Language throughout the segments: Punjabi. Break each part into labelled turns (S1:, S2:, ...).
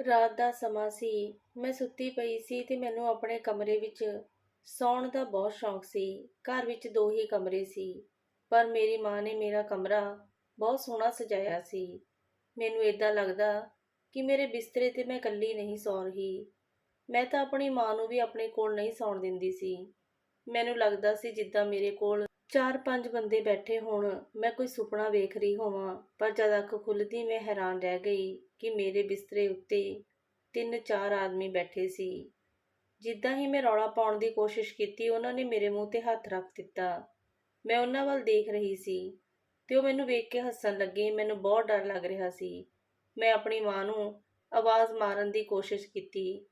S1: ਰਾਤ ਦਾ ਸਮਾਂ ਸੀ। ਮੈਂ ਸੁੱਤੀ ਪਈ ਸੀ ਤੇ ਮੈਨੂੰ ਆਪਣੇ ਕਮਰੇ ਵਿੱਚ ਸੌਣ ਦਾ ਬਹੁਤ ਸ਼ੌਂਕ ਸੀ। ਘਰ ਵਿੱਚ ਦੋ ਹੀ ਕਮਰੇ ਸੀ, ਪਰ ਮੇਰੀ ਮਾਂ ਨੇ ਮੇਰਾ ਕਮਰਾ ਬਹੁਤ ਸੋਹਣਾ ਸਜਾਇਆ ਸੀ। ਮੈਨੂੰ ਇਦਾਂ ਲੱਗਦਾ ਕਿ ਮੇਰੇ ਬਿਸਤਰੇ ਤੇ ਮੈਂ ਇਕੱਲੀ ਨਹੀਂ ਸੌ ਰਹੀ। ਮੈਂ ਤਾਂ ਆਪਣੀ ਮਾਂ ਨੂੰ ਵੀ ਆਪਣੇ ਕੋਲ ਨਹੀਂ ਸੌਣ ਦਿੰਦੀ ਸੀ। ਮੈਨੂੰ ਲੱਗਦਾ ਸੀ ਜਿੱਦਾਂ ਮੇਰੇ ਕੋਲ ਚਾਰ ਪੰਜ ਬੰਦੇ ਬੈਠੇ ਹੋਣ, ਮੈਂ ਕੋਈ ਸੁਪਨਾ ਵੇਖ ਰਹੀ ਹੋਵਾਂ, ਪਰ ਜਦ ਅੱਖ ਖੁੱਲਦੀ ਮੈਂ ਹੈਰਾਨ ਰਹਿ ਗਈ। ਕਿ ਮੇਰੇ ਬਿਸਤਰੇ ਉੱਤੇ ਤਿੰਨ ਚਾਰ ਆਦਮੀ ਬੈਠੇ ਸੀ। ਜਿੱਦਾਂ ਹੀ ਮੈਂ ਰੌਲਾ ਪਾਉਣ ਦੀ ਕੋਸ਼ਿਸ਼ ਕੀਤੀ, ਉਹਨਾਂ ਨੇ ਮੇਰੇ ਮੂੰਹ ਤੇ ਹੱਥ ਰੱਖ ਦਿੱਤਾ। ਮੈਂ ਉਹਨਾਂ ਵੱਲ ਦੇਖ ਰਹੀ ਸੀ ਤੇ ਉਹ ਮੈਨੂੰ ਵੇਖ ਕੇ ਹੱਸਣ ਲੱਗੇ। ਮੈਨੂੰ ਬਹੁਤ ਡਰ ਲੱਗ ਰਿਹਾ ਸੀ। ਮੈਂ ਆਪਣੀ ਮਾਂ ਨੂੰ ਆਵਾਜ਼ ਮਾਰਨ ਦੀ ਕੋਸ਼ਿਸ਼ ਕੀਤੀ।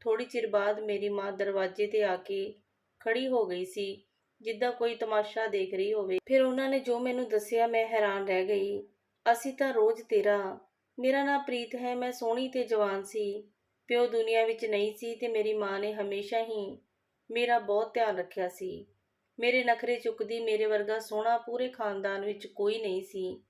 S1: ਥੋੜੀ ਚਿਰ ਬਾਅਦ ਮੇਰੀ ਮਾਂ ਦਰਵਾਜ਼ੇ ਤੇ ਆ ਕੇ ਖੜੀ ਹੋ ਗਈ ਸੀ, ਜਿੱਦਾਂ ਕੋਈ ਤਮਾਸ਼ਾ ਦੇਖ ਰਹੀ ਹੋਵੇ। ਫਿਰ ਉਹਨਾਂ ਨੇ ਜੋ ਮੈਨੂੰ ਦੱਸਿਆ, ਮੈਂ ਹੈਰਾਨ ਰਹਿ ਗਈ। ਅਸੀਂ ਤਾਂ ਰੋਜ਼ ਤੇਰਾ ਮੇਰਾ ਨਾਂ ਪ੍ਰੀਤ ਹੈ, ਮੈਂ ਸੋਹਣੀ ਤੇ ਜਵਾਨ ਸੀ। ਪਿਓ ਦੁਨੀਆ ਵਿੱਚ ਨਹੀਂ ਸੀ ਤੇ ਮੇਰੀ ਮਾਂ ਨੇ ਹਮੇਸ਼ਾ ਹੀ ਮੇਰਾ ਬਹੁਤ ਧਿਆਨ ਰੱਖਿਆ ਸੀ। ਮੇਰੇ ਨਖਰੇ ਚੁੱਕਦੀ ਮੇਰੇ ਵਰਗਾ ਸੋਹਣਾ ਪੂਰੇ ਖਾਨਦਾਨ ਵਿੱਚ ਕੋਈ ਨਹੀਂ ਸੀ।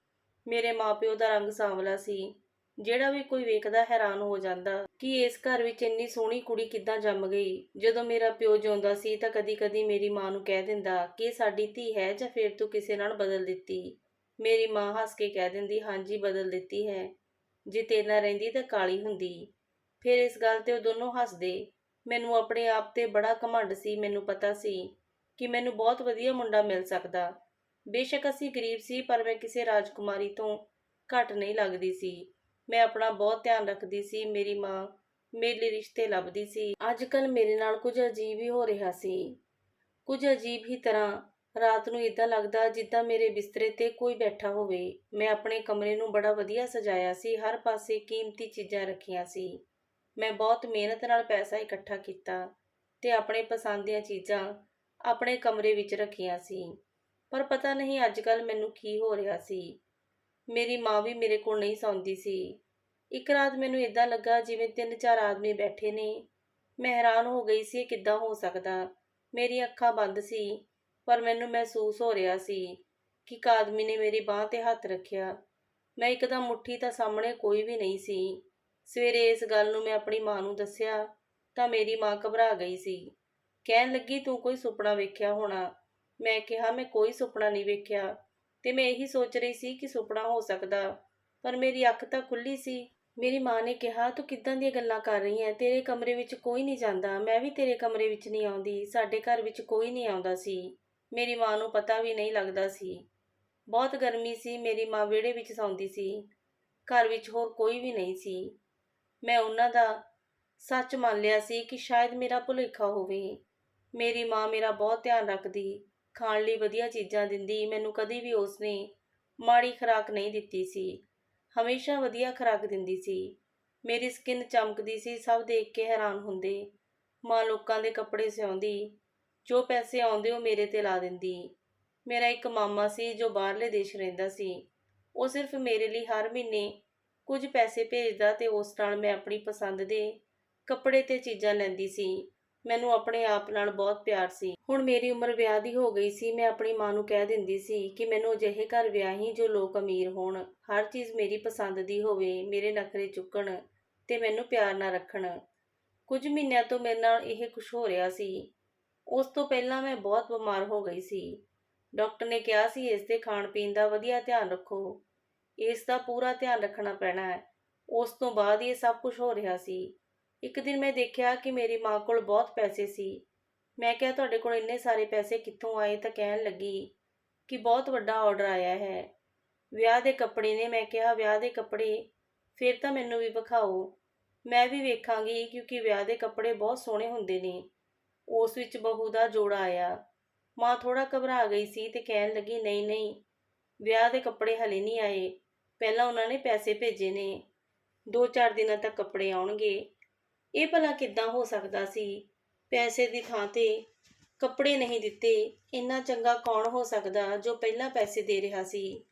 S1: ਮੇਰੇ ਮਾਪਿਓ ਦਾ ਰੰਗ ਸਾਂਵਲਾ ਸੀ। ਜਿਹੜਾ ਵੀ ਕੋਈ ਵੇਖਦਾ ਹੈਰਾਨ ਹੋ ਜਾਂਦਾ ਕਿ ਇਸ ਘਰ ਵਿੱਚ ਇੰਨੀ ਸੋਹਣੀ ਕੁੜੀ ਕਿੱਦਾਂ ਜੰਮ ਗਈ। ਜਦੋਂ ਮੇਰਾ ਪਿਓ ਜਿਉਂਦਾ ਸੀ ਤਾਂ ਕਦੀ-ਕਦੀ ਮੇਰੀ ਮਾਂ ਨੂੰ ਕਹਿ ਦਿੰਦਾ ਕਿ ਸਾਡੀ ਧੀ ਹੈ ਜਾਂ ਫਿਰ ਤੂੰ ਕਿਸੇ ਨਾਲ ਬਦਲ ਦਿੱਤੀ। ਮੇਰੀ ਮਾਂ ਹੱਸ ਕੇ ਕਹਿ ਦਿੰਦੀ, ਹਾਂਜੀ, ਬਦਲ ਦਿੱਤੀ ਹੈ। ਜੇ ਤੇਰੇ ਨਾਲ ਰਹਿੰਦੀ ਤਾਂ ਕਾਲੀ ਹੁੰਦੀ। ਫਿਰ ਇਸ ਗੱਲ ਤੇ ਉਹ ਦੋਨੋਂ ਹੱਸਦੇ। ਮੈਨੂੰ ਆਪਣੇ ਆਪ ਤੇ ਬੜਾ ਘਮੰਡ ਸੀ, ਮੈਨੂੰ ਪਤਾ ਸੀ ਕਿ ਮੈਨੂੰ ਬਹੁਤ ਵਧੀਆ ਮੁੰਡਾ ਮਿਲ ਸਕਦਾ। ਬੇਸ਼ੱਕ ਅਸੀਂ ਗਰੀਬ ਸੀ, ਪਰ ਮੈਂ ਕਿਸੇ ਰਾਜਕੁਮਾਰੀ ਤੋਂ ਘੱਟ ਨਹੀਂ ਲੱਗਦੀ ਸੀ। ਮੈਂ ਆਪਣਾ ਬਹੁਤ ਧਿਆਨ ਰੱਖਦੀ ਸੀ, ਮੇਰੀ ਮਾਂ ਮੇਰੇ ਲਈ ਰਿਸ਼ਤੇ ਲੱਭਦੀ ਸੀ। ਅੱਜ ਕੱਲ ਮੇਰੇ ਨਾਲ ਕੁਝ ਅਜੀਬ ਹੀ ਹੋ ਰਿਹਾ ਸੀ। ਕੁਝ ਅਜੀਬ ਹੀ ਤਰ੍ਹਾਂ ਰਾਤ ਨੂੰ ਇਦਾਂ ਲੱਗਦਾ ਜਿੱਦਾਂ ਮੇਰੇ ਬਿਸਤਰੇ ਤੇ ਕੋਈ ਬੈਠਾ ਹੋਵੇ। ਮੈਂ ਆਪਣੇ ਕਮਰੇ ਨੂੰ ਬੜਾ ਵਧੀਆ ਸਜਾਇਆ ਸੀ, ਹਰ ਪਾਸੇ ਕੀਮਤੀ ਚੀਜ਼ਾਂ ਰੱਖੀਆਂ ਸੀ। ਮੈਂ ਬਹੁਤ ਮਿਹਨਤ ਨਾਲ ਪੈਸਾ ਇਕੱਠਾ ਕੀਤਾ ਤੇ ਆਪਣੇ ਪਸੰਦ ਦੀਆਂ ਚੀਜ਼ਾਂ ਆਪਣੇ ਕਮਰੇ ਵਿੱਚ ਰੱਖੀਆਂ ਸੀ। ਪਰ ਪਤਾ ਨਹੀਂ ਅੱਜ ਕੱਲ ਮੈਨੂੰ ਕੀ ਹੋ ਰਿਹਾ ਸੀ। ਮੇਰੀ ਮਾਂ ਵੀ ਮੇਰੇ ਕੋਲ ਨਹੀਂ ਸੌਂਦੀ ਸੀ। ਇੱਕ ਰਾਤ ਮੈਨੂੰ ਇਦਾਂ ਲੱਗਾ ਜਿਵੇਂ ਤਿੰਨ ਚਾਰ ਆਦਮੀ ਬੈਠੇ ਨੇ। ਮੈਂ ਹੈਰਾਨ ਹੋ ਗਈ ਸੀ ਕਿੱਦਾਂ ਹੋ ਸਕਦਾ। ਮੇਰੀ ਅੱਖਾਂ ਬੰਦ ਸੀ। ਪਰ ਮੈਨੂੰ ਮਹਿਸੂਸ ਹੋ ਰਿਹਾ ਸੀ ਕਿ ਇੱਕ ਆਦਮੀ ਨੇ ਮੇਰੀ ਬਾਹ ਤੇ ਹੱਥ ਰੱਖਿਆ। ਮੈਂ ਇੱਕਦਮ ਮੁੱਠੀ ਤਾਂ ਸਾਹਮਣੇ ਕੋਈ ਵੀ ਨਹੀਂ ਸੀ। ਸਵੇਰੇ ਇਸ ਗੱਲ ਨੂੰ ਮੈਂ ਆਪਣੀ ਮਾਂ ਨੂੰ ਦੱਸਿਆ ਤਾਂ ਮੇਰੀ ਮਾਂ ਘਬਰਾ ਗਈ ਸੀ। ਕਹਿਣ ਲੱਗੀ, ਤੂੰ ਕੋਈ ਸੁਪਨਾ ਵੇਖਿਆ ਹੋਣਾ? ਮੈਂ ਕਿਹਾ, ਮੈਂ ਕੋਈ ਸੁਪਨਾ ਨਹੀਂ ਵੇਖਿਆ। ਤੇ ਮੈਂ ਇਹੀ ਸੋਚ ਰਹੀ ਸੀ ਕਿ ਸੁਪਨਾ ਹੋ ਸਕਦਾ, ਪਰ ਮੇਰੀ ਅੱਖ ਤਾਂ ਖੁੱਲੀ ਸੀ। ਮੇਰੀ ਮਾਂ ਨੇ ਕਿਹਾ, ਤੂੰ ਕਿੱਦਾਂ ਦੀਆਂ ਗੱਲਾਂ ਕਰ ਰਹੀ ਹੈ ਤੇਰੇ ਕਮਰੇ ਵਿੱਚ ਕੋਈ ਨਹੀਂ ਜਾਂਦਾ। ਮੈਂ ਵੀ ਤੇਰੇ ਕਮਰੇ ਵਿੱਚ ਨਹੀਂ ਆਉਂਦੀ। ਸਾਡੇ ਘਰ ਵਿੱਚ ਕੋਈ ਨਹੀਂ ਆਉਂਦਾ ਸੀ। ਮੇਰੀ ਮਾਂ ਨੂੰ ਪਤਾ ਵੀ ਨਹੀਂ ਲੱਗਦਾ ਸੀ। ਬਹੁਤ ਗਰਮੀ ਸੀ, ਮੇਰੀ ਮਾਂ ਵਿਹੜੇ ਵਿੱਚ ਸੌਂਦੀ ਸੀ। ਘਰ ਵਿੱਚ ਹੋਰ ਕੋਈ ਵੀ ਨਹੀਂ ਸੀ। ਮੈਂ ਉਹਨਾਂ ਦਾ ਸੱਚ ਮੰਨ ਲਿਆ ਸੀ ਕਿ ਸ਼ਾਇਦ ਮੇਰਾ ਭੁਲੇਖਾ ਹੋਵੇ। ਮੇਰੀ ਮਾਂ ਮੇਰਾ ਬਹੁਤ ਧਿਆਨ ਰੱਖਦੀ, ਖਾਣ ਲਈ ਵਧੀਆ ਚੀਜ਼ਾਂ ਦਿੰਦੀ, ਮੈਨੂੰ ਕਦੀ ਵੀ ਉਸਨੇ ਮਾੜੀ ਖੁਰਾਕ ਨਹੀਂ ਦਿੱਤੀ ਸੀ। ਹਮੇਸ਼ਾ ਵਧੀਆ ਖੁਰਾਕ ਦਿੰਦੀ ਸੀ। ਮੇਰੀ ਸਕਿਨ ਚਮਕਦੀ ਸੀ, ਸਭ ਦੇਖ ਕੇ ਹੈਰਾਨ ਹੁੰਦੇ। ਮਾਂ ਲੋਕਾਂ ਦੇ ਕੱਪੜੇ ਸਿਉਂਦੀ ਜੋ ਪੈਸੇ ਆਉਂਦੇ ਉਹ ਮੇਰੇ ਤੇ ਲਾ ਦਿੰਦੀ। ਮੇਰਾ ਇੱਕ ਮਾਮਾ ਸੀ ਜੋ ਬਾਹਰਲੇ ਦੇਸ਼ ਰਹਿੰਦਾ ਸੀ। ਉਹ ਸਿਰਫ ਮੇਰੇ ਲਈ ਹਰ ਮਹੀਨੇ ਕੁਝ ਪੈਸੇ ਭੇਜਦਾ ਤੇ ਉਸ ਨਾਲ ਮੈਂ ਆਪਣੀ ਪਸੰਦ ਦੇ ਕੱਪੜੇ ਤੇ ਚੀਜ਼ਾਂ ਲੈਂਦੀ ਸੀ। ਮੈਨੂੰ ਆਪਣੇ ਆਪ ਨਾਲ ਬਹੁਤ ਪਿਆਰ ਸੀ। ਹੁਣ ਮੇਰੀ ਉਮਰ ਵਿਆਹ ਦੀ ਹੋ ਗਈ ਸੀ, ਮੈਂ ਆਪਣੀ ਮਾਂ ਨੂੰ ਕਹਿ ਦਿੰਦੀ ਸੀ ਕਿ ਮੈਨੂੰ ਅਜਿਹੇ ਘਰ ਵਿਆਹੀ ਜੋ ਲੋਕ ਅਮੀਰ ਹੋਣ, ਹਰ ਚੀਜ਼ ਮੇਰੀ ਪਸੰਦ ਦੀ ਹੋਵੇ, ਮੇਰੇ ਨਖਰੇ ਚੁੱਕਣ ਤੇ ਮੈਨੂੰ ਪਿਆਰ ਨਾਲ ਰੱਖਣ। ਕੁਝ ਮਹੀਨਿਆਂ ਤੋਂ ਮੇਰੇ ਨਾਲ ਇਹ ਕੁਝ ਹੋ ਰਿਹਾ ਸੀ। ਉਸ ਤੋਂ ਪਹਿਲਾਂ ਮੈਂ ਬਹੁਤ ਬਿਮਾਰ ਹੋ ਗਈ ਸੀ। ਡਾਕਟਰ ਨੇ ਕਿਹਾ ਸੀ, ਇਸ ਦੇ ਖਾਣ ਪੀਣ ਦਾ ਵਧੀਆ ਧਿਆਨ ਰੱਖੋ। ਇਸ ਦਾ ਪੂਰਾ ਧਿਆਨ ਰੱਖਣਾ ਪੈਣਾ ਹੈ। ਉਸ ਤੋਂ ਬਾਅਦ ਇਹ ਸਭ ਕੁਝ ਹੋ ਰਿਹਾ ਸੀ। ਇੱਕ ਦਿਨ ਮੈਂ ਦੇਖਿਆ ਕਿ ਮੇਰੀ ਮਾਂ ਕੋਲ ਬਹੁਤ ਪੈਸੇ ਸੀ। ਮੈਂ ਕਿਹਾ, ਤੁਹਾਡੇ ਕੋਲ ਇੰਨੇ ਸਾਰੇ ਪੈਸੇ ਕਿੱਥੋਂ ਆਏ? ਤਾਂ ਕਹਿਣ ਲੱਗੀ ਕਿ ਬਹੁਤ ਵੱਡਾ ਆਰਡਰ ਆਇਆ ਹੈ। ਵਿਆਹ ਦੇ ਕੱਪੜੇ ਨੇ, ਮੈਂ ਕਿਹਾ, ਵਿਆਹ ਦੇ ਕੱਪੜੇ? ਫਿਰ ਤਾਂ ਮੈਨੂੰ ਵੀ ਵਿਖਾਓ। ਮੈਂ ਵੀ ਵੇਖਾਂਗੀ ਕਿਉਂਕਿ ਵਿਆਹ ਦੇ ਕੱਪੜੇ ਬਹੁਤ ਸੋਹਣੇ ਹੁੰਦੇ ਨੇ। ਉਸ ਵਿੱਚ ਬਹੂ ਦਾ ਜੋੜਾ ਆਇਆ। ਮਾਂ ਥੋੜਾ ਘਬਰਾ ਗਈ ਸੀ ਤੇ ਕਹਿਣ ਲੱਗੀ, ਨਹੀਂ ਨਹੀਂ, ਵਿਆਹ ਦੇ ਕੱਪੜੇ ਹਲੇ ਨਹੀਂ ਆਏ। ਪਹਿਲਾਂ ਉਹਨਾਂ ਨੇ ਪੈਸੇ ਭੇਜੇ ਨੇ। 2-4 ਦਿਨਾਂ ਤੱਕ ਕੱਪੜੇ ਆਉਣਗੇ। ਇਹ ਭਲਾ ਕਿੱਦਾਂ ਹੋ ਸਕਦਾ ਸੀ? ਪੈਸੇ ਦੀ ਥਾਂ ਤੇ ਕੱਪੜੇ ਨਹੀਂ ਦਿੱਤੇ। ਇੰਨਾ ਚੰਗਾ ਕੌਣ ਹੋ ਸਕਦਾ ਜੋ ਪਹਿਲਾਂ ਪੈਸੇ ਦੇ ਰਿਹਾ ਸੀ?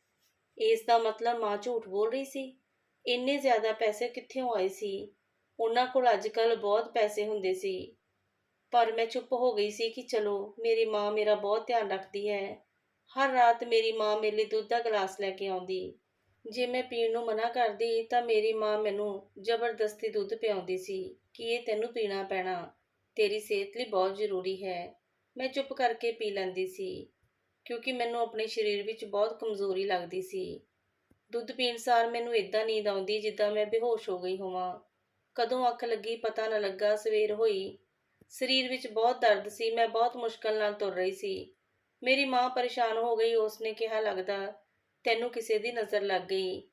S1: ਇਸ ਦਾ ਮਤਲਬ ਮਾਂ ਝੂਠ ਬੋਲ ਰਹੀ ਸੀ? ਇੰਨੇ ਜ਼ਿਆਦਾ ਪੈਸੇ ਕਿੱਥੋਂ ਆਏ ਸੀ? ਉਹਨਾਂ ਕੋਲ ਅੱਜਕੱਲ ਬਹੁਤ ਪੈਸੇ ਹੁੰਦੇ ਸੀ। ਪਰ ਮੈਂ ਚੁੱਪ ਹੋ ਗਈ ਸੀ ਕਿ ਚਲੋ, ਮੇਰੀ ਮਾਂ ਮੇਰਾ ਬਹੁਤ ਧਿਆਨ ਰੱਖਦੀ ਹੈ। ਹਰ ਰਾਤ ਮੇਰੀ ਮਾਂ ਮੇਰੇ ਲਈ ਦੁੱਧ ਦਾ ਗਲਾਸ ਲੈ ਕੇ ਆਉਂਦੀ। ਜੇ ਮੈਂ ਪੀਣ ਨੂੰ ਮਨਾ ਕਰਦੀ ਤਾਂ ਮੇਰੀ ਮਾਂ ਮੈਨੂੰ ਜ਼ਬਰਦਸਤੀ ਦੁੱਧ ਪਿਆਉਂਦੀ ਸੀ ਕਿ ਇਹ ਤੈਨੂੰ ਪੀਣਾ ਪੈਣਾ, ਤੇਰੀ ਸਿਹਤ ਲਈ ਬਹੁਤ ਜ਼ਰੂਰੀ ਹੈ। ਮੈਂ ਚੁੱਪ ਕਰਕੇ ਪੀ ਲੈਂਦੀ ਸੀ, ਕਿਉਂਕਿ ਮੈਨੂੰ ਆਪਣੇ ਸਰੀਰ ਵਿੱਚ ਬਹੁਤ ਕਮਜ਼ੋਰੀ ਲੱਗਦੀ ਸੀ। ਦੁੱਧ ਪੀਣ ਸਾਰ ਮੈਨੂੰ ਇਦਾਂ ਨੀਂਦ ਆਉਂਦੀ ਜਿੱਦਾਂ ਮੈਂ ਬੇਹੋਸ਼ ਹੋ ਗਈ ਹੋਵਾਂ। ਕਦੋਂ ਅੱਖ ਲੱਗੀ ਪਤਾ ਨਾ ਲੱਗਾ, ਸਵੇਰ ਹੋਈ ਸਰੀਰ ਵਿੱਚ ਬਹੁਤ ਦਰਦ ਸੀ, ਮੈਂ ਬਹੁਤ ਮੁਸ਼ਕਲ ਨਾਲ ਤੁਰ ਰਹੀ ਸੀ। ਮੇਰੀ ਮਾਂ ਪਰੇਸ਼ਾਨ ਹੋ ਗਈ, ਉਸਨੇ ਕਿਹਾ, ਲੱਗਦਾ ਤੈਨੂੰ ਕਿਸੇ ਦੀ ਨਜ਼ਰ ਲੱਗ ਗਈ।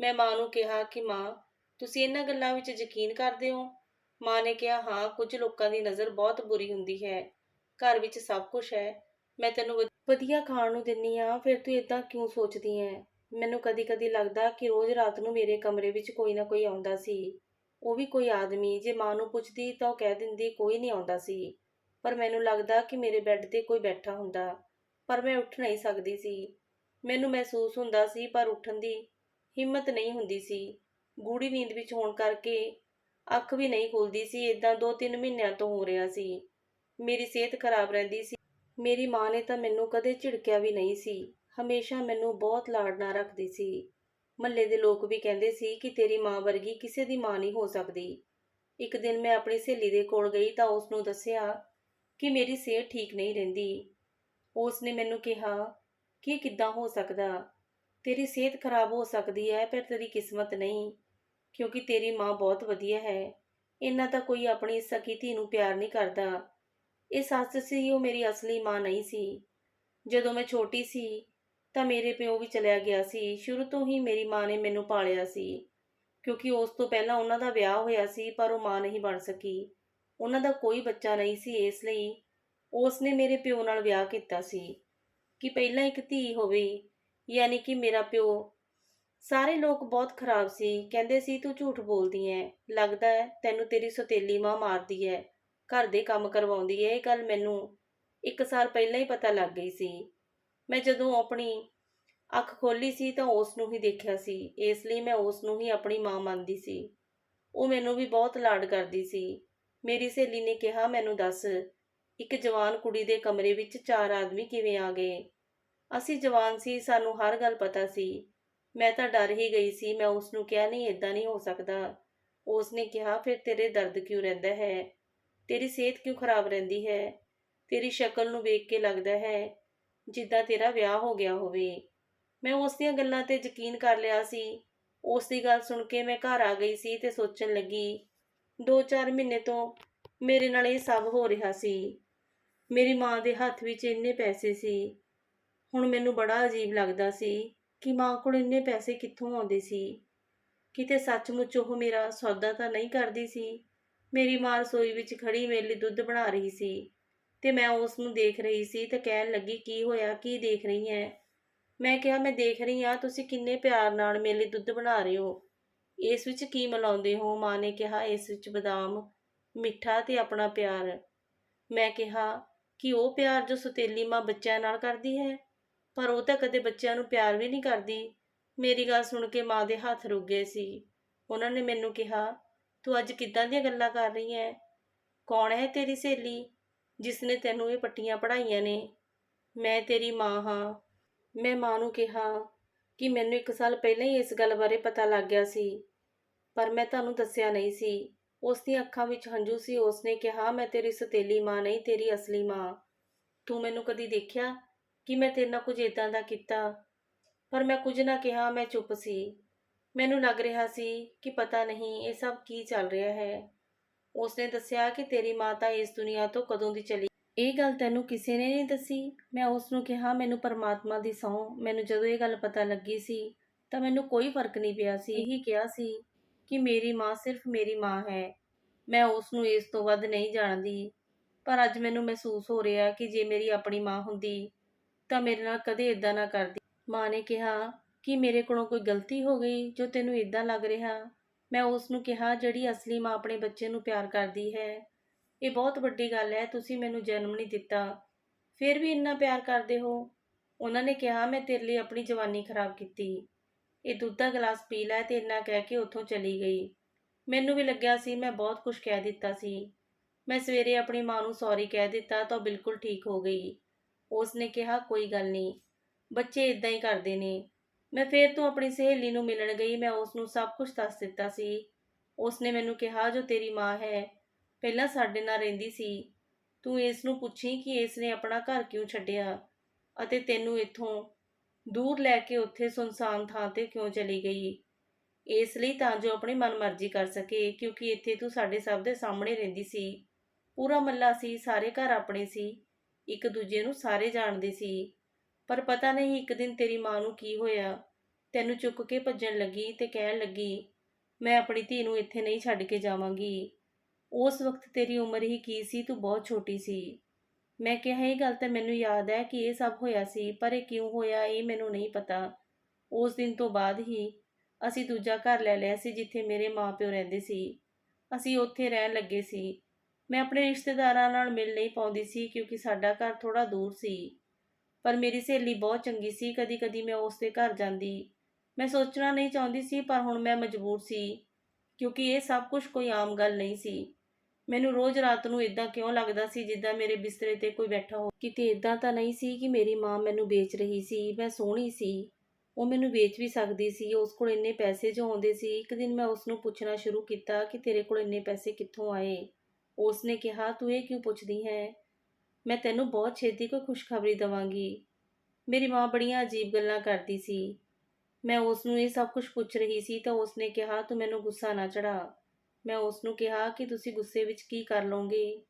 S1: ਮੈਂ ਮਾਂ ਨੂੰ ਕਿਹਾ ਕਿ, ਮਾਂ, ਤੁਸੀਂ ਇਹਨਾਂ ਗੱਲਾਂ ਵਿੱਚ ਯਕੀਨ ਕਰਦੇ ਹੋ? ਮਾਂ ਨੇ ਕਿਹਾ, ਹਾਂ, ਕੁਝ ਲੋਕਾਂ ਦੀ ਨਜ਼ਰ ਬਹੁਤ ਬੁਰੀ ਹੁੰਦੀ ਹੈ। ਘਰ ਵਿੱਚ ਸਭ ਕੁਝ ਹੈ। ਮੈਂ ਤੈਨੂੰ ਵਧ- ਵਧੀਆ ਖਾਣ ਨੂੰ ਦਿੰਨੀ ਆ ਫਿਰ ਤੂੰ ਇਦਾਂ ਕਿਉਂ ਸੋਚਦੀ ਐ ਮੈਨੂੰ ਕਦੀ-ਕਦੀ ਲੱਗਦਾ ਕਿ ਰੋਜ਼ ਰਾਤ ਨੂੰ ਮੇਰੇ ਕਮਰੇ ਵਿੱਚ ਕੋਈ ਨਾ ਕੋਈ ਆਉਂਦਾ ਸੀ। ਉਹ ਵੀ ਕੋਈ ਆਦਮੀ, ਜੇ ਮਾਂ ਨੂੰ ਪੁੱਛਦੀ ਤਾਂ ਉਹ ਕਹਿ ਦਿੰਦੀ, ਕੋਈ ਨਹੀਂ ਆਉਂਦਾ ਸੀ। ਪਰ ਮੈਨੂੰ ਲੱਗਦਾ ਕਿ ਮੇਰੇ ਬੈੱਡ ਤੇ ਕੋਈ ਬੈਠਾ ਹੁੰਦਾ। ਪਰ ਮੈਂ ਉੱਠ ਨਹੀਂ ਸਕਦੀ ਸੀ। ਮੈਨੂੰ ਮਹਿਸੂਸ ਹੁੰਦਾ ਸੀ, ਪਰ ਉੱਠਣ ਦੀ ਹਿੰਮਤ ਨਹੀਂ ਹੁੰਦੀ ਸੀ। ਗੂੜੀ ਨੀਂਦ ਵਿੱਚ ਹੋਣ ਕਰਕੇ ਅੱਖ ਵੀ ਨਹੀਂ ਖੁੱਲਦੀ ਸੀ। ਇਦਾਂ 2-3 ਮਹੀਨਿਆਂ ਤੋਂ ਹੋ ਰਿਹਾ ਸੀ। ਮੇਰੀ ਸਿਹਤ ਖਰਾਬ ਰਹਿੰਦੀ ਸੀ। ਮੇਰੀ ਮਾਂ ਨੇ ਤਾਂ ਮੈਨੂੰ ਕਦੇ ਝਿੜਕਿਆ ਵੀ ਨਹੀਂ ਸੀ। ਹਮੇਸ਼ਾ ਮੈਨੂੰ ਬਹੁਤ ਲਾਡ ਨਾਲ ਰੱਖਦੀ ਸੀ। ਮਹੱਲੇ ਦੇ ਲੋਕ ਵੀ ਕਹਿੰਦੇ ਸੀ ਕਿ ਤੇਰੀ ਮਾਂ ਵਰਗੀ ਕਿਸੇ ਦੀ ਮਾਂ ਨਹੀਂ ਹੋ ਸਕਦੀ। ਇੱਕ ਦਿਨ ਮੈਂ ਆਪਣੀ ਸਹੇਲੀ ਦੇ ਕੋਲ ਗਈ ਤਾਂ ਉਸ ਨੂੰ ਦੱਸਿਆ ਕਿ ਮੇਰੀ ਸਿਹਤ ਠੀਕ ਨਹੀਂ ਰਹਿੰਦੀ। ਉਸ ਨੇ ਮੈਨੂੰ ਕਿਹਾ ਕਿ ਇਹ ਕਿੱਦਾਂ ਹੋ ਸਕਦਾ? ਤੇਰੀ ਸਿਹਤ ਖਰਾਬ ਹੋ ਸਕਦੀ ਹੈ ਪਰ ਤੇਰੀ ਕਿਸਮਤ ਨਹੀਂ, ਕਿਉਂਕਿ ਤੇਰੀ ਮਾਂ ਬਹੁਤ ਵਧੀਆ ਹੈ। ਇੰਨਾ ਤਾਂ ਕੋਈ ਆਪਣੀ ਸਕੀ ਧੀ ਨੂੰ ਪਿਆਰ ਨਹੀਂ ਕਰਦਾ। ਇਹ ਸੱਸ ਸੀ, ਉਹ ਮੇਰੀ ਅਸਲੀ ਮਾਂ ਨਹੀਂ ਸੀ। ਜਦੋਂ ਮੈਂ ਛੋਟੀ ਸੀ ਤਾਂ ਮੇਰੇ ਪਿਓ ਵੀ ਚਲਿਆ ਗਿਆ ਸੀ। ਸ਼ੁਰੂ ਤੋਂ ਹੀ ਮੇਰੀ ਮਾਂ ਨੇ ਮੈਨੂੰ ਪਾਲਿਆ ਸੀ। ਕਿਉਂਕਿ ਉਸ ਤੋਂ ਪਹਿਲਾਂ ਉਹਨਾਂ ਦਾ ਵਿਆਹ ਹੋਇਆ ਸੀ, ਪਰ ਉਹ ਮਾਂ ਨਹੀਂ ਬਣ ਸਕੀ। ਉਹਨਾਂ ਦਾ ਕੋਈ ਬੱਚਾ ਨਹੀਂ ਸੀ, ਇਸ ਲਈ ਉਸ ਨੇ ਮੇਰੇ ਪਿਓ ਨਾਲ ਵਿਆਹ ਕੀਤਾ ਸੀ। ਕਿ ਪਹਿਲਾਂ ਇੱਕ ਧੀ ਹੋਵੇ, ਯਾਨੀ ਕਿ ਮੇਰਾ ਪਿਓ। ਸਾਰੇ ਲੋਕ ਬਹੁਤ ਖਰਾਬ ਸੀ। ਕਹਿੰਦੇ ਸੀ, ਤੂੰ ਝੂਠ ਬੋਲਦੀ ਐ। ਲੱਗਦਾ ਹੈ ਤੈਨੂੰ ਤੇਰੀ ਸੋਤੇਲੀ ਮਾਂ ਮਾਰਦੀ ਐ। ਘਰ ਦੇ ਕੰਮ ਕਰਵਾਉਂਦੀ ਐ। ਇਹ ਗੱਲ ਮੈਨੂੰ ਇੱਕ ਸਾਲ ਪਹਿਲਾਂ ਹੀ ਪਤਾ ਲੱਗ ਗਈ ਸੀ। ਮੈਂ ਜਦੋਂ ਆਪਣੀ ਅੱਖ ਖੋਲੀ ਸੀ ਤਾਂ ਉਸ ਨੂੰ ਹੀ ਦੇਖਿਆ ਸੀ। ਇਸ ਲਈ ਮੈਂ ਉਸ ਨੂੰ ਹੀ ਆਪਣੀ ਮਾਂ ਮੰਨਦੀ ਸੀ। ਉਹ ਮੈਨੂੰ ਵੀ ਬਹੁਤ ਲਾਡ ਕਰਦੀ ਸੀ। ਮੇਰੀ ਸਹੇਲੀ ਨੇ ਕਿਹਾ, ਮੈਨੂੰ ਦੱਸ, ਇੱਕ ਜਵਾਨ ਕੁੜੀ ਦੇ ਕਮਰੇ ਵਿੱਚ ਚਾਰ ਆਦਮੀ ਕਿਵੇਂ ਆ ਗਏ? ਅਸੀਂ ਜਵਾਨ ਸੀ, ਸਾਨੂੰ ਹਰ ਗੱਲ ਪਤਾ ਸੀ। ਮੈਂ ਤਾਂ ਡਰ ਹੀ ਗਈ ਸੀ, ਮੈਂ ਉਸ ਨੂੰ ਕਿਹਾ, ਨਹੀਂ ਇਦਾਂ ਨਹੀਂ ਹੋ ਸਕਦਾ। ਉਸ ਨੇ ਕਿਹਾ, ਫਿਰ ਤੇਰੇ ਦਰਦ ਕਿਉਂ ਰਹਿੰਦਾ ਹੈ? ਤੇਰੀ ਸਿਹਤ ਕਿਉਂ ਖਰਾਬ ਰਹਿੰਦੀ ਹੈ? ਤੇਰੀ ਸ਼ਕਲ ਨੂੰ ਵੇਖ ਕੇ ਲੱਗਦਾ ਹੈ ਜਿੱਦਾਂ ਤੇਰਾ ਵਿਆਹ ਹੋ ਗਿਆ ਹੋਵੇ। ਮੈਂ ਉਸ ਦੀਆਂ ਗੱਲਾਂ ਤੇ ਯਕੀਨ ਕਰ ਲਿਆ ਸੀ। ਉਸ ਦੀ ਗੱਲ ਸੁਣ ਕੇ ਮੈਂ ਘਰ ਆ ਗਈ ਸੀ ਤੇ ਸੋਚਣ ਲੱਗੀ 2-4 ਮਹੀਨੇ ਤੋਂ ਮੇਰੇ ਨਾਲ ਇਹ ਸਭ ਹੋ ਰਿਹਾ ਸੀ। ਮੇਰੀ ਮਾਂ ਦੇ ਹੱਥ ਵਿੱਚ ਇੰਨੇ ਪੈਸੇ ਸੀ। ਹੁਣ ਮੈਨੂੰ ਬੜਾ ਅਜੀਬ ਲੱਗਦਾ ਸੀ ਕਿ ਮਾਂ ਕੋਲ ਇੰਨੇ ਪੈਸੇ ਕਿੱਥੋਂ ਆਉਂਦੇ ਸੀ। ਕਿਤੇ ਸੱਚਮੁੱਚ ਉਹ ਮੇਰਾ ਸੌਦਾ ਤਾਂ ਨਹੀਂ ਕਰਦੀ ਸੀ। ਮੇਰੀ ਮਾਂ ਰਸੋਈ ਵਿੱਚ ਖੜੀ ਮੇਰੇ ਲਈ ਦੁੱਧ ਬਣਾ ਰਹੀ ਸੀ। ਤੇ ਮੈਂ ਉਸ ਨੂੰ ਦੇਖ ਰਹੀ ਸੀ ਤੇ ਕਹਿਣ ਲੱਗੀ, ਕੀ ਹੋਇਆ? ਕੀ ਦੇਖ ਰਹੀ ਹੈ ਮੈਂ ਕਿਹਾ, ਮੈਂ ਦੇਖ ਰਹੀ ਹਾਂ ਤੁਸੀਂ ਕਿੰਨੇ ਪਿਆਰ ਨਾਲ ਮੇਰੇ ਲਈ ਦੁੱਧ ਬਣਾ ਰਹੇ ਹੋ। ਇਸ ਵਿੱਚ ਕੀ ਮਿਲਾਉਂਦੇ ਹੋ? ਮਾਂ ਨੇ ਕਿਹਾ, ਇਸ ਵਿੱਚ ਬਦਾਮ, ਮਿੱਠਾ ਤੇ ਆਪਣਾ ਪਿਆਰ। ਮੈਂ ਕਿਹਾ, ਕਿ ਉਹ ਪਿਆਰ ਜੋ ਸੁਤੇਲੀ ਮਾਂ ਬੱਚਿਆਂ ਨਾਲ ਕਰਦੀ ਹੈ? ਪਰ ਉਹ ਤਾਂ ਕਦੇ ਬੱਚਿਆਂ ਨੂੰ ਪਿਆਰ ਵੀ ਨਹੀਂ ਕਰਦੀ। ਮੇਰੀ ਗੱਲ ਸੁਣ ਕੇ ਮਾਂ ਦੇ ਹੱਥ ਰੁਕ ਗਏ ਸੀ। ਉਹਨਾਂ ਨੇ ਮੈਨੂੰ ਕਿਹਾ, ਤੂੰ ਅੱਜ ਕਿੱਦਾਂ ਦੀਆਂ ਗੱਲਾਂ ਕਰ ਰਹੀ ਹੈ ਕੌਣ ਹੈ ਤੇਰੀ ਸਹੇਲੀ? ਜਿਸ ਨੇ ਤੈਨੂੰ ਇਹ ਪੱਟੀਆਂ ਪੜਾਈਆਂ ਨੇ। ਮੈਂ ਤੇਰੀ ਮਾਂ ਹਾਂ। ਮੈਂ ਮਾਂ ਨੂੰ ਕਿਹਾ ਕਿ ਮੈਨੂੰ ਇੱਕ ਸਾਲ ਪਹਿਲਾਂ ਹੀ ਇਸ ਗੱਲ ਬਾਰੇ ਪਤਾ ਲੱਗ ਗਿਆ ਸੀ, ਪਰ ਮੈਂ ਤੁਹਾਨੂੰ ਦੱਸਿਆ ਨਹੀਂ ਸੀ। ਉਸ ਦੀਆਂ ਅੱਖਾਂ ਵਿੱਚ ਹੰਝੂ ਸੀ। ਉਸ ਨੇ ਕਿਹਾ, ਮੈਂ ਤੇਰੀ ਸਤੇਲੀ ਮਾਂ ਨਹੀਂ, ਤੇਰੀ ਅਸਲੀ ਮਾਂ। ਤੂੰ ਮੈਨੂੰ ਕਦੀ ਦੇਖਿਆ ਕਿ ਮੈਂ ਤੇਰੇ ਨਾਲ ਕੁਝ ਇਦਾਂ ਦਾ ਕੀਤਾ? ਪਰ ਮੈਂ ਕੁਝ ਨਾ ਕਿਹਾ, ਮੈਂ ਚੁੱਪ ਸੀ। ਮੈਨੂੰ ਲੱਗ ਰਿਹਾ ਸੀ ਕਿ ਪਤਾ ਨਹੀਂ ਇਹ ਸਭ ਕੀ ਚੱਲ ਰਿਹਾ ਹੈ। ਉਸਨੇ ਦੱਸਿਆ ਕਿ ਤੇਰੀ ਮਾਂ ਤਾਂ ਇਸ ਦੁਨੀਆ ਤੋਂ ਕਦੋਂ ਦੀ ਚਲੀ ਇਹ ਗੱਲ ਤੈਨੂੰ ਕਿਸੇ ਨੇ ਨਹੀਂ ਦੱਸੀ। ਮੈਂ ਉਸ ਨੂੰ ਕਿਹਾ, ਮੈਨੂੰ ਪਰਮਾਤਮਾ ਦੀ ਸਹੁੰ। ਮੈਨੂੰ ਜਦੋਂ ਇਹ ਗੱਲ ਪਤਾ ਲੱਗੀ ਸੀ, ਤਾਂ ਮੈਨੂੰ ਕੋਈ ਫ਼ਰਕ ਨਹੀਂ ਪਿਆ ਸੀ। ਇਹੀ ਕਿਹਾ ਸੀ ਕਿ ਮੇਰੀ ਮਾਂ ਸਿਰਫ ਮੇਰੀ ਮਾਂ ਹੈ। ਮੈਂ ਉਸ ਨੂੰ ਇਸ ਤੋਂ ਵੱਧ ਨਹੀਂ ਜਾਣਦੀ। ਪਰ ਅੱਜ ਮੈਨੂੰ ਮਹਿਸੂਸ ਹੋ ਰਿਹਾ ਕਿ ਜੇ ਮੇਰੀ ਆਪਣੀ ਮਾਂ ਹੁੰਦੀ, ਤਾਂ ਮੇਰੇ ਨਾਲ ਕਦੇ ਇਦਾਂ ਨਾ ਕਰਦੀ। ਮਾਂ ਨੇ ਕਿਹਾ ਕਿ ਮੇਰੇ ਕੋਲੋਂ ਕੋਈ ਗਲਤੀ ਹੋ ਗਈ ਜੋ ਤੈਨੂੰ ਇਦਾਂ ਲੱਗ ਰਿਹਾ? ਮੈਂ ਉਸ ਨੂੰ ਕਿਹਾ, ਜਿਹੜੀ ਅਸਲੀ ਮਾਂ ਆਪਣੇ ਬੱਚੇ ਨੂੰ ਪਿਆਰ ਕਰਦੀ ਹੈ, ਇਹ ਬਹੁਤ ਵੱਡੀ ਗੱਲ ਹੈ, ਤੁਸੀਂ ਮੈਨੂੰ ਜਨਮ ਨਹੀਂ ਦਿੱਤਾ। ਫਿਰ ਵੀ ਇੰਨਾ ਪਿਆਰ ਕਰਦੇ ਹੋ? ਉਹਨਾਂ ਨੇ ਕਿਹਾ, ਮੈਂ ਤੇਰੇ ਲਈ ਆਪਣੀ ਜਵਾਨੀ ਖਰਾਬ ਕੀਤੀ। ਇਹ ਦੁੱਧ ਦਾ ਗਲਾਸ ਪੀ ਲੈ ਤੇ ਇੰਨਾ ਕਹਿ ਕੇ ਉੱਥੋਂ ਚਲੀ ਗਈ। ਮੈਨੂੰ ਵੀ ਲੱਗਿਆ ਸੀ ਮੈਂ ਬਹੁਤ ਕੁਝ ਕਹਿ ਦਿੱਤਾ ਸੀ। ਮੈਂ ਸਵੇਰੇ ਆਪਣੀ ਮਾਂ ਨੂੰ ਸੌਰੀ ਕਹਿ ਦਿੱਤਾ ਤਾਂ ਉਹ ਬਿਲਕੁਲ ਠੀਕ ਹੋ ਗਈ। ਉਸ ਨੇ ਕਿਹਾ, ਕੋਈ ਗੱਲ ਨਹੀਂ। ਬੱਚੇ ਇਦਾਂ ਹੀ ਕਰਦੇ ਨੇ। ਮੈਂ ਫੇਰ ਤੋਂ ਆਪਣੀ ਸਹੇਲੀ ਨੂੰ ਮਿਲਣ ਗਈ, ਮੈਂ ਉਸ ਨੂੰ ਸਭ ਕੁਝ ਦੱਸ ਦਿੱਤਾ ਸੀ। ਉਸ ਨੇ ਮੈਨੂੰ ਕਿਹਾ, ਜੋ ਤੇਰੀ ਮਾਂ ਹੈ, ਪਹਿਲਾਂ ਸਾਡੇ ਨਾਲ ਰਹਿੰਦੀ ਸੀ। ਤੂੰ ਇਸ ਨੂੰ ਪੁੱਛੀ ਕਿ ਇਸ ਨੇ ਆਪਣਾ ਘਰ ਕਿਉਂ ਛੱਡਿਆ ਅਤੇ ਤੈਨੂੰ ਇੱਥੋਂ ਦੂਰ ਲੈ ਕੇ ਉੱਥੇ ਸੁਨਸਾਨ ਥਾਂ ਤੇ ਕਿਉਂ ਚਲੀ ਗਈ? ਇਸ ਲਈ ਤਾਂ ਜੋ ਆਪਣੀ ਮਨਮਰਜ਼ੀ ਕਰ ਸਕੇ, ਕਿਉਂਕਿ ਇੱਥੇ ਤੂੰ ਸਾਡੇ ਸਭ ਦੇ ਸਾਹਮਣੇ ਰਹਿੰਦੀ ਸੀ। ਪੂਰਾ ਮੱਲਾ ਸੀ, ਸਾਰੇ ਘਰ ਆਪਣੇ ਸੀ, ਇੱਕ ਦੂਜੇ ਨੂੰ ਸਾਰੇ ਜਾਣਦੇ ਸੀ। ਪਰ ਪਤਾ ਨਹੀਂ ਇੱਕ ਦਿਨ ਤੇਰੀ ਮਾਂ ਨੂੰ ਕੀ ਹੋਇਆ। ਤੈਨੂੰ ਚੁੱਕ ਕੇ ਭੱਜਣ ਲੱਗੀ ਤੇ ਕਹਿਣ ਲੱਗੀ, ਮੈਂ ਆਪਣੀ ਧੀ ਨੂੰ ਇੱਥੇ ਨਹੀਂ ਛੱਡ ਕੇ ਜਾਵਾਂਗੀ। ਉਸ ਵਕਤ ਤੇਰੀ ਉਮਰ ਹੀ ਕੀ ਸੀ? ਤੂੰ ਬਹੁਤ ਛੋਟੀ ਸੀ। ਮੈਂ ਕਿਹਾ, ਇਹ ਗੱਲ ਤਾਂ ਮੈਨੂੰ ਯਾਦ ਹੈ ਕਿ ਇਹ ਸਭ ਹੋਇਆ ਸੀ, ਪਰ ਇਹ ਕਿਉਂ ਹੋਇਆ ਇਹ ਮੈਨੂੰ ਨਹੀਂ ਪਤਾ। ਉਸ ਦਿਨ ਤੋਂ ਬਾਅਦ ਹੀ ਅਸੀਂ ਦੂਜਾ ਘਰ ਲੈ ਲਿਆ ਸੀ ਜਿੱਥੇ ਮੇਰੇ ਮਾਪਿਓ ਰਹਿੰਦੇ ਸੀ। ਅਸੀਂ ਉੱਥੇ ਰਹਿਣ ਲੱਗੇ ਸੀ। ਮੈਂ ਆਪਣੇ ਰਿਸ਼ਤੇਦਾਰਾਂ ਨਾਲ ਮਿਲ ਨਹੀਂ ਪਾਉਂਦੀ ਸੀ ਕਿਉਂਕਿ ਸਾਡਾ ਘਰ ਥੋੜਾ ਦੂਰ ਸੀ। ਪਰ ਮੇਰੀ ਸਹੇਲੀ ਬਹੁਤ ਚੰਗੀ ਸੀ, ਕਦੀ-ਕਦੀ ਮੈਂ ਉਸ ਦੇ ਘਰ ਜਾਂਦੀ। ਮੈਂ ਸੋਚਣਾ ਨਹੀਂ ਚਾਹੁੰਦੀ ਸੀ, ਪਰ ਹੁਣ ਮੈਂ ਮਜਬੂਰ ਸੀ, ਕਿਉਂਕਿ ਇਹ ਸਭ ਕੁਝ ਕੋਈ ਆਮ ਗੱਲ ਨਹੀਂ ਸੀ। ਮੈਨੂੰ ਰੋਜ਼ ਰਾਤ ਨੂੰ ਇਦਾਂ ਕਿਉਂ ਲੱਗਦਾ ਸੀ, ਜਿੱਦਾਂ ਮੇਰੇ ਬਿਸਤਰੇ ਤੇ ਕੋਈ ਬੈਠਾ ਹੋ। ਕਿਤੇ ਇਦਾਂ ਤਾਂ ਨਹੀਂ ਸੀ ਕਿ ਮੇਰੀ ਮਾਂ ਮੈਨੂੰ ਵੇਚ ਰਹੀ ਸੀ, ਮੈਂ ਸੋਹਣੀ ਸੀ। ਉਹ ਮੈਨੂੰ ਵੇਚ ਵੀ ਸਕਦੀ ਸੀ, ਉਸ ਕੋਲ ਇੰਨੇ ਪੈਸੇ ਜੋ ਆਉਂਦੇ ਸੀ। ਇੱਕ ਦਿਨ ਮੈਂ ਉਸ ਨੂੰ ਪੁੱਛਣਾ ਸ਼ੁਰੂ ਕੀਤਾ ਕਿ ਤੇਰੇ ਕੋਲ ਇੰਨੇ ਪੈਸੇ ਕਿੱਥੋਂ ਆਏ? ਉਸ ਨੇ ਕਿਹਾ, ਤੂੰ ਇਹ ਕਿਉਂ ਪੁੱਛਦੀ ਹੈ? ਮੈਂ ਤੈਨੂੰ ਬਹੁਤ ਛੇਤੀ ਕੋਈ ਖੁਸ਼ਖਬਰੀ ਦਵਾਂਗੀ। ਮੇਰੀ ਮਾਂ ਬੜੀਆਂ ਅਜੀਬ ਗੱਲਾਂ ਕਰਦੀ ਸੀ। ਮੈਂ ਉਸ ਨੂੰ ਇਹ ਸਭ ਕੁਝ ਪੁੱਛ ਰਹੀ ਸੀ ਤਾਂ ਉਸ ਨੇ ਕਿਹਾ, ਤੂੰ ਮੈਨੂੰ ਗੁੱਸਾ ਨਾ ਚੜਾ ਮੈਂ ਉਸ ਨੂੰ ਕਿਹਾ ਕਿ ਤੁਸੀਂ ਗੁੱਸੇ ਵਿੱਚ ਕੀ ਕਰ ਲਓਗੇ।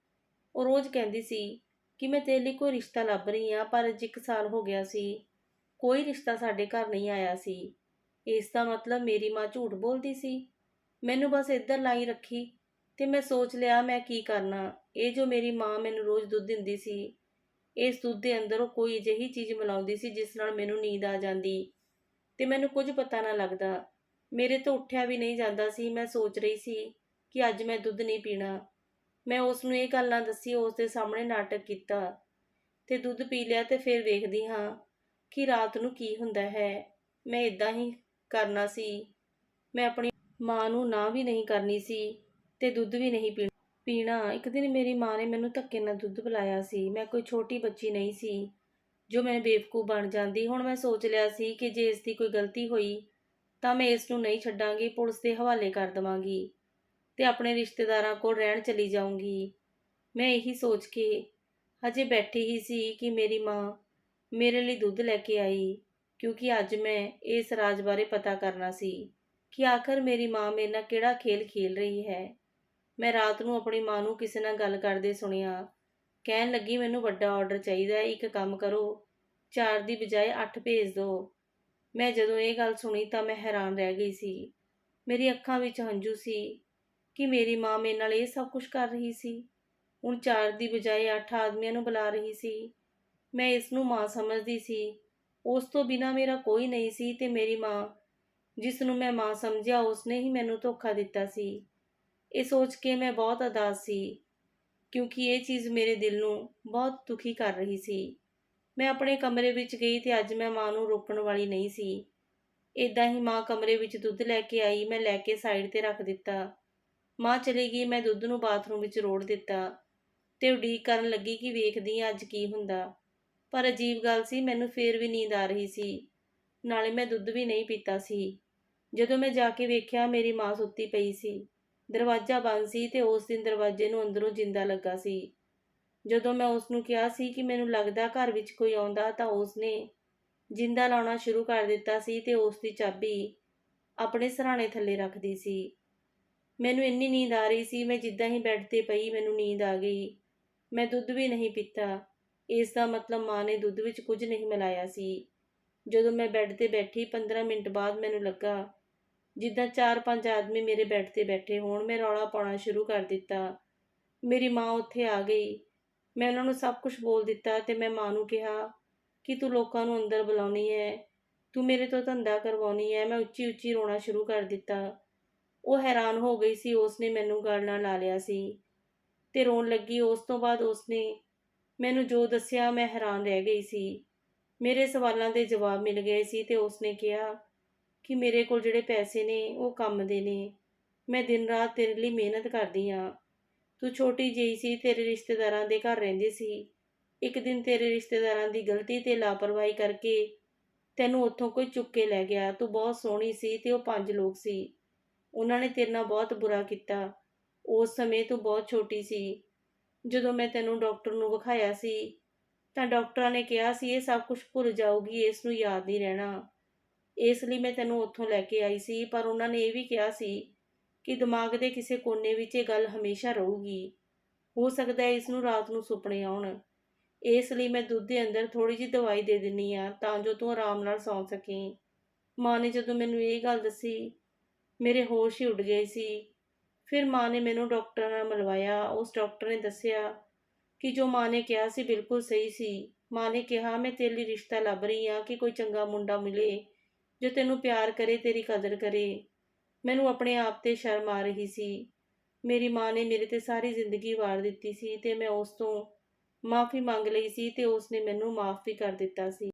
S1: ਉਹ ਰੋਜ਼ ਕਹਿੰਦੀ ਸੀ ਕਿ ਮੈਂ ਤੇਰੇ ਲਈ ਕੋਈ ਰਿਸ਼ਤਾ ਲੱਭ ਰਹੀ ਹਾਂ, ਪਰ ਅੱਜ ਇੱਕ ਸਾਲ ਹੋ ਗਿਆ ਸੀ। ਕੋਈ ਰਿਸ਼ਤਾ ਸਾਡੇ ਘਰ ਨਹੀਂ ਆਇਆ ਸੀ। ਇਸ ਦਾ ਮਤਲਬ ਮੇਰੀ ਮਾਂ ਝੂਠ ਬੋਲਦੀ ਸੀ। ਮੈਨੂੰ ਬਸ ਇੱਧਰ ਲਾਈ ਰੱਖੀ ਤੇ ਮੈਂ ਸੋਚ ਲਿਆ ਮੈਂ ਕੀ ਕਰਨਾ। ਇਹ ਜੋ ਮੇਰੀ ਮਾਂ ਮੈਨੂੰ ਰੋਜ਼ ਦੁੱਧ ਦਿੰਦੀ ਸੀ, ਇਸ ਦੁੱਧ ਦੇ ਅੰਦਰ ਉਹ ਕੋਈ ਅਜਿਹੀ ਚੀਜ਼ ਮਿਲਾਉਂਦੀ ਸੀ ਜਿਸ ਨਾਲ ਮੈਨੂੰ ਨੀਂਦ ਆ ਜਾਂਦੀ ਤੇ ਮੈਨੂੰ ਕੁਝ ਪਤਾ ਨਾ ਲੱਗਦਾ। ਮੇਰੇ ਤੋਂ ਉੱਠਿਆ ਵੀ ਨਹੀਂ ਜਾਂਦਾ ਸੀ। ਮੈਂ ਸੋਚ ਰਹੀ ਸੀ ਕਿ ਅੱਜ ਮੈਂ ਦੁੱਧ ਨਹੀਂ ਪੀਣਾ। ਮੈਂ ਉਸ ਨੂੰ ਇਹ ਗੱਲ ਨਾ ਦੱਸੀ ਉਸ ਦੇ ਸਾਹਮਣੇ ਨਾਟਕ ਕੀਤਾ ਤੇ ਦੁੱਧ ਪੀ ਲਿਆ ਤੇ ਫਿਰ ਵੇਖਦੀ ਹਾਂ ਕਿ ਰਾਤ ਨੂੰ ਕੀ ਹੁੰਦਾ ਹੈ। ਮੈਂ ਇਦਾਂ ਹੀ ਕਰਨਾ ਸੀ। ਮੈਂ ਆਪਣੀ ਮਾਂ ਨੂੰ ਨਾ ਵੀ ਨਹੀਂ ਕਰਨੀ ਸੀ ਤੇ ਦੁੱਧ ਵੀ ਨਹੀਂ ਪੀਣਾ। ਪੀਣਾ। ਇੱਕ ਦਿਨ ਮੇਰੀ ਮਾਂ ਨੇ ਮੈਨੂੰ ਧੱਕੇ ਨਾਲ ਦੁੱਧ ਪਿਲਾਇਆ ਸੀ। ਮੈਂ ਕੋਈ ਛੋਟੀ ਬੱਚੀ ਨਹੀਂ ਸੀ, ਜੋ ਮੈਂ ਬੇਵਕੂਫ ਬਣ ਜਾਂਦੀ। ਹੁਣ ਮੈਂ ਸੋਚ ਲਿਆ ਸੀ ਕਿ ਜੇ ਇਸ ਦੀ ਕੋਈ ਗਲਤੀ ਹੋਈ, ਤਾਂ ਮੈਂ ਇਸ ਨੂੰ ਨਹੀਂ ਛੱਡਾਂਗੀ, ਪੁਲਿਸ ਦੇ ਹਵਾਲੇ ਕਰ ਦਵਾਂਗੀ ਤੇ ਆਪਣੇ ਰਿਸ਼ਤੇਦਾਰਾਂ ਕੋਲ ਰਹਿਣ ਚਲੀ ਜਾਊਂਗੀ। ਮੈਂ ਇਹੀ ਸੋਚ ਕੇ ਹਜੇ ਬੈਠੀ ਹੀ ਸੀ ਕਿ ਮੇਰੀ ਮਾਂ ਮੇਰੇ ਲਈ ਦੁੱਧ ਲੈ ਕੇ ਆਈ, ਕਿਉਂਕਿ ਅੱਜ ਮੈਂ ਇਸ ਰਾਜ ਬਾਰੇ ਪਤਾ ਕਰਨਾ ਸੀ ਕਿ ਆਖਰ ਮੇਰੀ ਮਾਂ ਮੇਰੇ ਨਾਲ ਕਿਹੜਾ ਖੇਲ ਖੇਲ ਰਹੀ ਹੈ। ਮੈਂ ਰਾਤ ਨੂੰ ਆਪਣੀ ਮਾਂ ਨੂੰ ਕਿਸੇ ਨਾਲ ਗੱਲ ਕਰਦੇ ਸੁਣਿਆ। ਕਹਿਣ ਲੱਗੀ, ਮੈਨੂੰ ਵੱਡਾ ਆਰਡਰ ਚਾਹੀਦਾ ਹੈ, ਇੱਕ ਕੰਮ ਕਰੋ। ਚਾਰ ਦੀ ਬਜਾਏ 8 ਭੇਜ ਦਿਓ ਮੈਂ ਜਦੋਂ ਇਹ ਗੱਲ ਸੁਣੀ ਤਾਂ ਮੈਂ ਹੈਰਾਨ ਰਹਿ ਗਈ ਸੀ। ਮੇਰੀ ਅੱਖਾਂ ਵਿੱਚ ਹੰਝੂ ਸੀ ਕਿ ਮੇਰੀ ਮਾਂ ਮੇਰੇ ਨਾਲ ਇਹ ਸਭ ਕੁਝ ਕਰ ਰਹੀ ਸੀ। ਹੁਣ ਚਾਰ ਦੀ ਬਜਾਏ 8 ਆਦਮੀਆਂ ਨੂੰ ਬੁਲਾ ਰਹੀ ਸੀ। ਮੈਂ ਇਸ ਨੂੰ ਮਾਂ ਸਮਝਦੀ ਸੀ। ਉਸ ਤੋਂ ਬਿਨਾ ਮੇਰਾ ਕੋਈ ਨਹੀਂ ਸੀ ਤੇ ਮੇਰੀ ਮਾਂ, ਜਿਸ ਨੂੰ ਮੈਂ ਮਾਂ ਸਮਝਿਆ, ਉਸਨੇ ਹੀ ਮੈਨੂੰ ਧੋਖਾ ਦਿੱਤਾ ਸੀ। ਇਹ ਸੋਚ ਕੇ ਮੈਂ ਬਹੁਤ ਅਦਾਸ ਸੀ, ਕਿਉਂਕਿ ਇਹ ਚੀਜ਼ ਮੇਰੇ ਦਿਲ ਨੂੰ ਬਹੁਤ ਦੁਖੀ ਕਰ ਰਹੀ ਸੀ। ਮੈਂ ਆਪਣੇ ਕਮਰੇ ਵਿੱਚ ਗਈ ਤੇ ਅੱਜ ਮੈਂ ਮਾਂ ਨੂੰ ਰੋਕਣ ਵਾਲੀ ਨਹੀਂ ਸੀ। ਇਦਾਂ ਹੀ ਮਾਂ ਕਮਰੇ ਵਿੱਚ ਦੁੱਧ ਲੈ ਕੇ ਆਈ, ਮੈਂ ਲੈ ਕੇ ਸਾਈਡ ਤੇ ਰੱਖ ਦਿੱਤਾ। ਮਾਂ ਚਲੀ ਗਈ, ਮੈਂ ਦੁੱਧ ਨੂੰ ਬਾਥਰੂਮ ਵਿੱਚ ਰੋੜ ਦਿੱਤਾ ਤੇ ਉਡੀਕ ਕਰਨ ਲੱਗੀ ਕਿ ਵੇਖਦੀ ਹਾਂ ਅੱਜ ਕੀ ਹੁੰਦਾ। ਪਰ ਅਜੀਬ ਗੱਲ ਸੀ, ਮੈਨੂੰ ਫੇਰ ਵੀ ਨੀਂਦ ਆ ਰਹੀ ਸੀ। ਨਾਲੇ ਮੈਂ ਦੁੱਧ ਵੀ ਨਹੀਂ ਪੀਤਾ ਸੀ। ਜਦੋਂ ਮੈਂ ਜਾ ਕੇ ਵੇਖਿਆ, ਮੇਰੀ ਮਾਂ ਸੁੱਤੀ ਪਈ ਸੀ। ਦਰਵਾਜ਼ਾ ਬੰਦ ਸੀ ਤੇ ਉਸ ਦਿਨ ਦਰਵਾਜ਼ੇ ਨੂੰ ਅੰਦਰੋਂ ਜਿੰਦਾ ਲੱਗਾ ਸੀ। ਜਦੋਂ ਮੈਂ ਉਸ ਨੂੰ ਕਿਹਾ ਸੀ ਕਿ ਮੈਨੂੰ ਲੱਗਦਾ ਘਰ ਵਿੱਚ ਕੋਈ ਆਉਂਦਾ ਤਾਂ ਉਸ ਨੇ ਜਿੰਦਾ ਲਾਉਣਾ ਸ਼ੁਰੂ ਕਰ ਦਿੱਤਾ ਸੀ ਤੇ ਉਸ ਦੀ ਚਾਬੀ ਆਪਣੇ ਸਰਾਣੇ ਥੱਲੇ ਰੱਖਦੀ ਸੀ। ਮੈਨੂੰ ਇੰਨੀ ਨੀਂਦ ਆ ਰਹੀ ਸੀ, ਮੈਂ ਜਿੱਦਾਂ ਹੀ ਬੈੱਡ ਤੇ ਪਈ ਮੈਨੂੰ ਨੀਂਦ ਆ ਗਈ। ਮੈਂ ਦੁੱਧ ਵੀ ਨਹੀਂ ਪੀਤਾ। ਇਸ ਦਾ ਮਤਲਬ ਮਾਂ ਨੇ ਦੁੱਧ ਵਿੱਚ ਕੁਝ ਨਹੀਂ ਮਿਲਾਇਆ ਸੀ। ਜਦੋਂ ਮੈਂ ਬੈੱਡ ਤੇ ਬੈਠੀ 15 ਮਿੰਟ ਬਾਅਦ ਮੈਨੂੰ ਲੱਗਾ ਜਿੱਦਾਂ ਚਾਰ ਪੰਜ ਆਦਮੀ ਮੇਰੇ ਬੈੱਡ ਤੇ ਬੈਠੇ ਹੋਣ, ਮੈਂ ਰੌਲਾ ਪਾਉਣਾ ਸ਼ੁਰੂ ਕਰ ਦਿੱਤਾ। ਮੇਰੀ ਮਾਂ ਉੱਥੇ ਆ ਗਈ। ਮੈਂ ਉਹਨਾਂ ਨੂੰ ਸਭ ਕੁਝ ਬੋਲ ਦਿੱਤਾ ਤੇ ਮੈਂ ਮਾਂ ਨੂੰ ਕਿਹਾ ਕਿ ਤੂੰ ਲੋਕਾਂ ਨੂੰ ਅੰਦਰ ਬੁਲਾਉਣੀ ਹੈ ਤੂੰ ਮੇਰੇ ਤੋਂ ਧੰਦਾ ਕਰਵਾਉਣੀ ਹੈ ਮੈਂ ਉੱਚੀ ਉੱਚੀ ਰੋਣਾ ਸ਼ੁਰੂ ਕਰ ਦਿੱਤਾ। ਉਹ ਹੈਰਾਨ ਹੋ ਗਈ ਸੀ, ਉਸਨੇ ਮੈਨੂੰ ਗਲ ਨਾਲ ਲਾ ਲਿਆ ਸੀ ਤੇ ਰੋਣ ਲੱਗੀ। ਉਸ ਤੋਂ ਬਾਅਦ ਉਸਨੇ ਮੈਨੂੰ ਜੋ ਦੱਸਿਆ, ਮੈਂ ਹੈਰਾਨ ਰਹਿ ਗਈ ਸੀ। ਮੇਰੇ ਸਵਾਲਾਂ ਦੇ ਜਵਾਬ ਮਿਲ ਗਏ ਸੀ ਤੇ ਉਸਨੇ ਕਿਹਾ ਕਿ ਮੇਰੇ ਕੋਲ ਜਿਹੜੇ ਪੈਸੇ ਨੇ, ਉਹ ਕੰਮ ਦੇ ਨੇ। ਮੈਂ ਦਿਨ ਰਾਤ ਤੇਰੇ ਲਈ ਮਿਹਨਤ ਕਰਦੀ ਆ ਤੂੰ ਛੋਟੀ ਜਿਹੀ ਸੀ, ਤੇਰੇ ਰਿਸ਼ਤੇਦਾਰਾਂ ਦੇ ਘਰ ਰਹਿੰਦੀ ਸੀ। ਇੱਕ ਦਿਨ ਤੇਰੇ ਰਿਸ਼ਤੇਦਾਰਾਂ ਦੀ ਗਲਤੀ ਤੇ ਲਾਪਰਵਾਹੀ ਕਰਕੇ ਤੈਨੂੰ ਉੱਥੋਂ ਕੋਈ ਚੁੱਕ ਕੇ ਲੈ ਗਿਆ। ਤੂੰ ਬਹੁਤ ਸੋਹਣੀ ਸੀ ਤੇ ਉਹ ਪੰਜ ਲੋਕ ਸੀ। ਉਹਨਾਂ ਨੇ ਤੇਰੇ ਨਾਲ ਬਹੁਤ ਬੁਰਾ ਕੀਤਾ। ਉਸ ਸਮੇਂ ਤੂੰ ਬਹੁਤ ਛੋਟੀ ਸੀ। ਜਦੋਂ ਮੈਂ ਤੈਨੂੰ ਡਾਕਟਰ ਨੂੰ ਵਿਖਾਇਆ ਸੀ, ਤਾਂ ਡਾਕਟਰਾਂ ਨੇ ਕਿਹਾ ਸੀ, ਇਹ ਸਭ ਕੁਝ ਭੁੱਲ ਜਾਊਗੀ, ਇਸ ਨੂੰ ਯਾਦ ਨਹੀਂ ਰਹਿਣਾ। ਇਸ ਲਈ ਮੈਂ ਤੈਨੂੰ ਉੱਥੋਂ ਲੈ ਕੇ ਆਈ ਸੀ, ਪਰ ਉਹਨਾਂ ਨੇ ਇਹ ਵੀ ਕਿਹਾ ਸੀ ਕਿ ਦਿਮਾਗ ਦੇ ਕਿਸੇ ਕੋਨੇ ਵਿੱਚ ਇਹ ਗੱਲ ਹਮੇਸ਼ਾ ਰਹੂਗੀ। ਹੋ ਸਕਦਾ ਹੈ ਇਸ ਨੂੰ ਰਾਤ ਨੂੰ ਸੁਪਨੇ ਆਉਣ। ਇਸ ਲਈ ਮੈਂ ਦੁੱਧ ਦੇ ਅੰਦਰ ਥੋੜੀ ਜਿਹੀ ਦਵਾਈ ਦੇ ਦਿੰਨੀ ਆ ਤਾਂ ਜੋ ਤੂੰ ਆਰਾਮ ਨਾਲ ਸੌਂ ਸਕੇ। ਮਾਂ ਨੇ ਜਦੋਂ ਮੈਨੂੰ ਇਹ ਗੱਲ ਦੱਸੀ, ਮੇਰੇ ਹੋਸ਼ ਹੀ ਉੱਡ ਗਏ ਸੀ। ਫਿਰ ਮਾਂ ਨੇ ਮੈਨੂੰ ਡਾਕਟਰ ਨਾਲ ਮਿਲਵਾਇਆ। ਉਸ ਡਾਕਟਰ ਨੇ ਦੱਸਿਆ ਕਿ ਜੋ ਮਾਂ ਨੇ ਕਿਹਾ ਸੀ ਬਿਲਕੁਲ ਸਹੀ ਸੀ। ਮਾਂ ਨੇ ਕਿਹਾ, ਮੈਂ ਤੇਰੇ ਲਈ ਰਿਸ਼ਤਾ ਲੱਭ ਰਹੀ ਆ ਕਿ ਕੋਈ ਚੰਗਾ ਮੁੰਡਾ ਮਿਲੇ। ਜੋ ਤੈਨੂੰ ਪਿਆਰ ਕਰੇ, ਤੇਰੀ ਕਦਰ ਕਰੇ। ਮੈਨੂੰ ਆਪਣੇ ਆਪ ਤੇ ਸ਼ਰਮ ਆ ਰਹੀ ਸੀ। ਮੇਰੀ ਮਾਂ ਨੇ ਮੇਰੇ ਤੇ ਸਾਰੀ ਜ਼ਿੰਦਗੀ ਵਾਰ ਦਿੱਤੀ ਸੀ ਤੇ ਮੈਂ ਉਸ ਤੋਂ ਮਾਫੀ ਮੰਗ ਲਈ ਸੀ ਤੇ ਉਸ ਨੇ ਮੈਨੂੰ ਮਾਫ ਵੀ ਕਰ ਦਿੱਤਾ ਸੀ।